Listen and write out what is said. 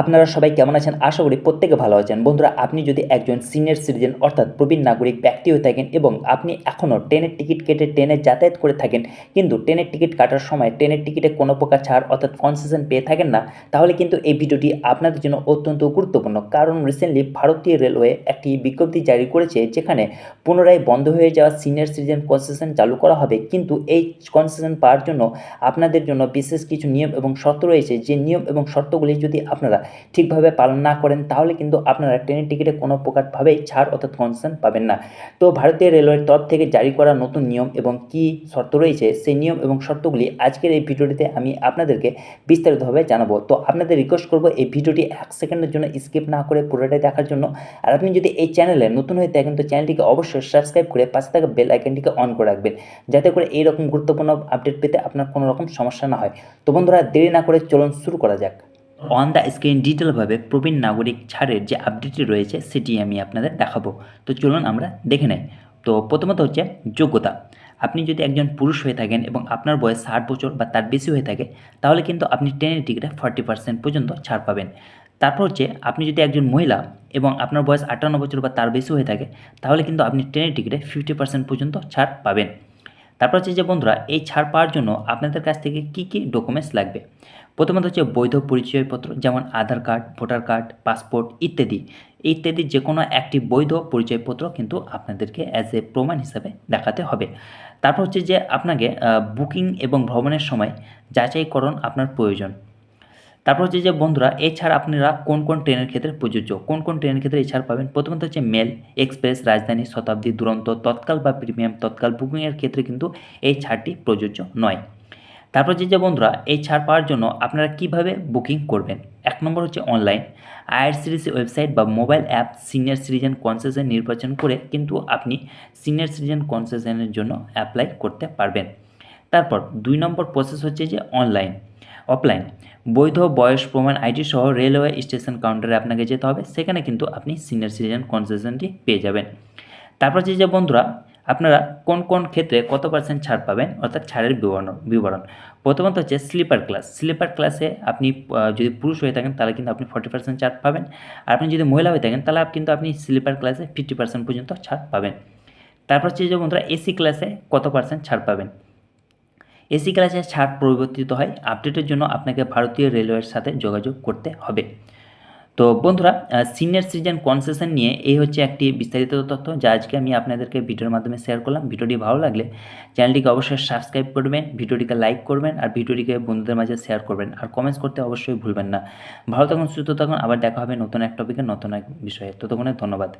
আপনারা সবাই কেমন আছেন? আশা করি প্রত্যেকে ভালো আছেন। বন্ধুরা, আপনি যদি একজন সিনিয়র সিটিজেন অর্থাৎ প্রবীণ নাগরিক, ব্যক্তি হয়ে থাকেন এবং আপনি এখনও ট্রেনের টিকিট কেটে ট্রেনে যাতায়াত করে থাকেন, কিন্তু ট্রেনের টিকিট কাটার সময় ট্রেনের টিকিটে কোনো প্রকার ছাড়, অর্থাৎ কনসেশন পেয়ে থাকেন না, তাহলে কিন্তু এই ভিডিওটি আপনাদের জন্য অত্যন্ত গুরুত্বপূর্ণ। কারণ রিসেন্টলি ভারতীয় রেলওয়ে একটি বিজ্ঞপ্তি জারি করেছে যেখানে পুনরায় বন্ধ হয়ে যাওয়া সিনিয়র সিটিজেন কনসেশন চালু করা হবে। কিন্তু এই কনসেশন পাওয়ার জন্য আপনাদের জন্য বিশেষ কিছু নিয়ম এবং শর্ত রয়েছে। যে নিয়ম এবং শর্তগুলি যদি আপনারা ঠিকভাবে পালন না করেন, তাহলে কিন্তু আপনারা ট্রেনের টিকিটে কোনো প্রকারভাবেই ছাড় অর্থাৎ কনসেশন পাবেন না। তো ভারতীয় রেলওয়ের তরফ থেকে জারি করা নতুন নিয়ম এবং কী শর্ত রয়েছে, সেই নিয়ম এবং শর্তগুলি আজকের এই ভিডিওটিতে আমি আপনাদেরকে বিস্তারিতভাবে জানাব। তো আপনাদের রিকোয়েস্ট করব এই ভিডিওটি এক সেকেন্ডের জন্য স্কিপ না করে পুরোটাই দেখার জন্য। আর আপনি যদি এই চ্যানেলে নতুন হয়ে থাকেন, তো চ্যানেলটিকে অবশ্যই সাবস্ক্রাইব করে পাশে থাকা বেল আইকনটিকে অন করে রাখবেন, যাতে করে এইরকম গুরুত্বপূর্ণ আপডেট পেতে আপনার কোনো রকম সমস্যা না হয়। তো বন্ধুরা, দেরি না করে চলুন শুরু করা যাক। অন দ্য স্ক্রিন ডিটেলভাবে প্রবীণ নাগরিক ছাড়ের যে আপডেটটি রয়েছে, সেটি আমি আপনাদের দেখাবো। তো চলুন আমরা দেখে নেই। তো প্রথমত হচ্ছে যোগ্যতা। আপনি যদি একজন পুরুষ হয়ে থাকেন এবং আপনার বয়স ষাট বছর বা তার বেশি হয়ে থাকে, তাহলে কিন্তু আপনি ট্রেনের টিকিটে ফর্টি পার্সেন্ট পর্যন্ত ছাড় পাবেন। তারপর হচ্ছে, আপনি যদি একজন মহিলা এবং আপনার বয়স আটান্ন বছর বা তার বেশি হয়ে থাকে, তাহলে কিন্তু আপনি ট্রেনের টিকিটে ফিফটি পার্সেন্ট পর্যন্ত ছাড় পাবেন। তারপর হচ্ছে যে বন্ধুরা, এই ছাড় পাওয়ার জন্য আপনাদের কাছ থেকে কি কি ডকুমেন্টস লাগবে? প্রথমত হচ্ছে বৈধ পরিচয়পত্র, যেমন Aadhaar card, voter card, passport ইত্যাদি। ইত্যাদি যে কোনো একটি বৈধ পরিচয়পত্র কিন্তু আপনাদেরকে অ্যাজ এ প্রমাণ হিসাবে দেখাতে হবে। তারপর হচ্ছে যে আপনাকে বুকিং এবং ভ্রমণের সময় যাচাইকরণ আপনার প্রয়োজন। তারপর হচ্ছে যে বন্ধুরা, এছাড়া আপনারা কোন কোন ট্রেনের ক্ষেত্রে প্রযোজ্য? কোন কোন ট্রেনের ক্ষেত্রে এছাড়া পাবেন? প্রথমত হচ্ছে মেল, এক্সপ্রেস, রাজধানী, শতাব্দী, দুরন্ত, তৎকাল বা প্রিমিয়াম, তৎকাল বুকিংয়ের ক্ষেত্রে কিন্তু এই ছাড়টি প্রযোজ্য নয়। তারপর যে যে বন্ধুরা, এই ছাড় পাওয়ার জন্য আপনারা কীভাবে বুকিং করবেন? এক নম্বর হচ্ছে অনলাইন। আইআরসিটিসি ওয়েবসাইট বা mobile app senior citizen concession নির্বাচন করে কিন্তু আপনি সিনিয়র সিটিজেন কনসেশনের জন্য অ্যাপ্লাই করতে পারবেন। তারপর দুই নম্বর প্রসেস হচ্ছে যে অনলাইন। অফলাইন বৈধ বয়স প্রমাণ আইডি সহ রেলওয়ে স্টেশন কাউন্টারে আপনাকে যেতে হবে, সেখানে কিন্তু আপনি সিনিয়র সিটিজেন কনসেশনটি পেয়ে যাবেন। তারপর যে যে বন্ধুরা, আপনারা কোন কোন ক্ষেত্রে কত পার্সেন্ট ছাড় পাবেন, অর্থাৎ ছাড়ের বিবরণ বিবরণ? প্রথমত হচ্ছে স্লিপার ক্লাস স্লিপার ক্লাসে আপনি যদি পুরুষ হয়ে থাকেন, তাহলে কিন্তু আপনি ফর্টি পার্সেন্ট ছাড় পাবেন। আর আপনি যদি মহিলা হয়ে থাকেন, তাহলে কিন্তু আপনি স্লিপার ক্লাসে ফিফটি পার্সেন্ট পর্যন্ত ছাড় পাবেন। তারপর হচ্ছে যে বন্ধুরা এসি ক্লাসে কত পার্সেন্ট ছাড় পাবেন? এসি ক্লাসে ছাড় পরিবর্তিত হয়, আপডেটের জন্য আপনাকে ভারতীয় রেলওয়ের সাথে যোগাযোগ করতে হবে। তো বন্ধুরা সিনিয়র সিটিজেন কনসেশন নিয়ে এই হচ্ছে একটি বিস্তারিত তথ্য যা আজকে আমি আপনাদেরকে ভিডিওর মাধ্যমে শেয়ার করলাম। ভিডিওটি ভালো লাগলে চ্যানেলটিকে অবশ্যই সাবস্ক্রাইব করবেন, ভিডিওটিকে লাইক করবেন আর ভিডিওটিকে বন্ধুদের মাঝে শেয়ার করবেন। আর কমেন্টস করতে অবশ্যই ভুলবেন না। ভালো থাকুন, সুস্থ থাকুন, আবার দেখা হবে নতুন এক টপিকে নতুন এক বিষয়ে। ততক্ষণে ধন্যবাদ।